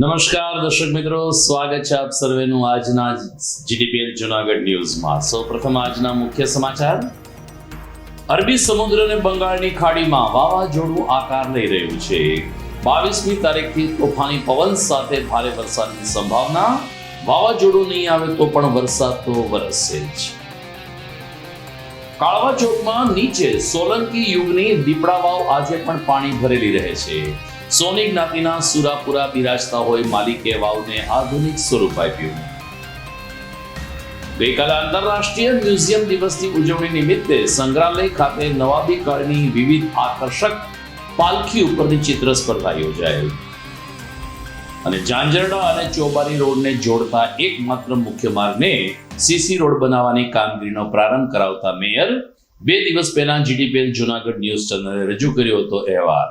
નમસ્કાર, દર્શક મિત્રો. સ્વાગત છે આપ સર્વેનું આજના જીડીપીએલ જુનાગઢ ન્યૂઝમાં. સૌપ્રથમ આજના મુખ્ય સમાચાર. અરબી સમુદ્ર અને બંગાળની ખાડીમાં વાવાઝોડું આકાર લઈ રહ્યું છે. બાવીસમી તારીખથી તોફાની પવન સાથે ભારે વરસાદની સંભાવના. વાવાઝોડું નહીં આવે તો પણ વરસાદ તો વરસશે જ. કાળવા ચોકમાં નીચે સોલંકી યુગની દીપડા વાવ આજે પણ પાણી ભરેલી રહે છે. સોની જ્ઞાતિના સુરાપુરા બિરાજતા હોય માલિકે વાવને આધુનિક સ્વરૂપ આપ્યું. ગઈકાલે આંતરરાષ્ટ્રીય મ્યુઝિયમ દિવસની ઉજવણી નિમિત્તે સંગ્રહાલય ખાતે નવાબી કાળની વિવિધ આકર્ષક પાલખી ઉપરની ચિત્ર સ્પર્ધા યોજાયેલ અને ઝાંઝરડા અને ચોબારી રોડને જોડતા એકમાત્ર મુખ્ય માર્ગને સીસી રોડ બનાવવાની કામગીરીનો પ્રારંભ કરાવતા મેયર બે દિવસ પહેલા જીડીપીએલ જુનાગઢ ન્યૂઝ ચેનલે રજૂ કર્યો હતો અહેવાલ.